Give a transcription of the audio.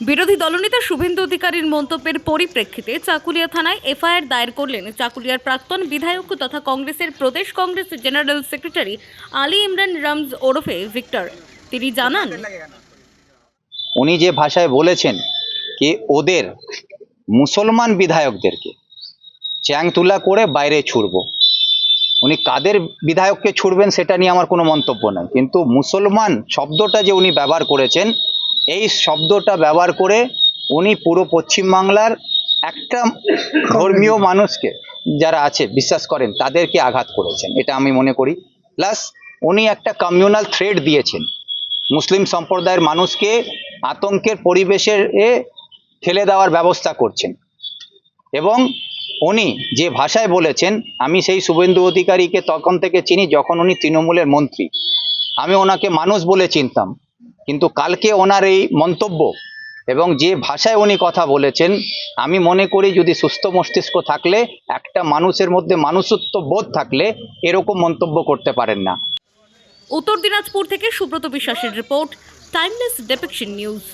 বিরোধী দলনেতা শুভেন্দু অধিকারীর মন্তব্যের পরিপ্রেক্ষিতে চাকুলিয়া থানায় এফআইআর দায়ের করলেন চাকুলিয়ার প্রাক্তন বিধায়ক তথা কংগ্রেসের প্রদেশ কংগ্রেসের জেনারেল সেক্রেটারি আলী ইমরান রামজ ওরফে ভিক্টর। তিনি জানান, উনি যে ভাষায় বলেছেন কি ওদের মুসলমান বিধায়কদেরকে চ্যাং তুলা করে বাইরে ছুড়ব। উনি কাদের বিধায়ককে ছুড়বেন সেটা নিয়ে আমার কোনো মন্তব্য নাই। কিন্তু মুসলমান শব্দটা যে উনি ব্যবহার করেছেন এই শব্দটা ব্যবহার করে উনি পুরো পশ্চিমবাংলার একটা ধর্মীয় মানুষকে যারা আছে, বিশ্বাস করেন, তাদেরকে আঘাত করেছেন। এটা আমি মনে করি। প্লাস উনি একটা কমিউনাল থ্রেড দিয়েছেন। মুসলিম সম্প্রদায়ের মানুষকে আতঙ্কের পরিবেশের এ ঠেলে দেওয়ার ব্যবস্থা করছেন। এবং উনি যে ভাষায় বলেছেন, আমি সেই শুভেন্দু অধিকারীকে তখন থেকে চিনি যখন উনি তৃণমূলের মন্ত্রী। আমি ওনাকে মানুষ বলে চিনতাম। কিন্তু কালকে ওনার এই মন্তব্য এবং যে ভাষায় উনি কথা বলেছেন, আমি মনে করি যদি সুস্থ মস্তিষ্ক থাকলে, একটা মানুষের মধ্যে মানুষত্ব বোধ থাকলে এরকম মন্তব্য করতে পারেন না। উত্তর দিনাজপুর থেকে সুব্রত বিশ্বাসের রিপোর্ট টাইমলেস ডেপিকশন নিউজ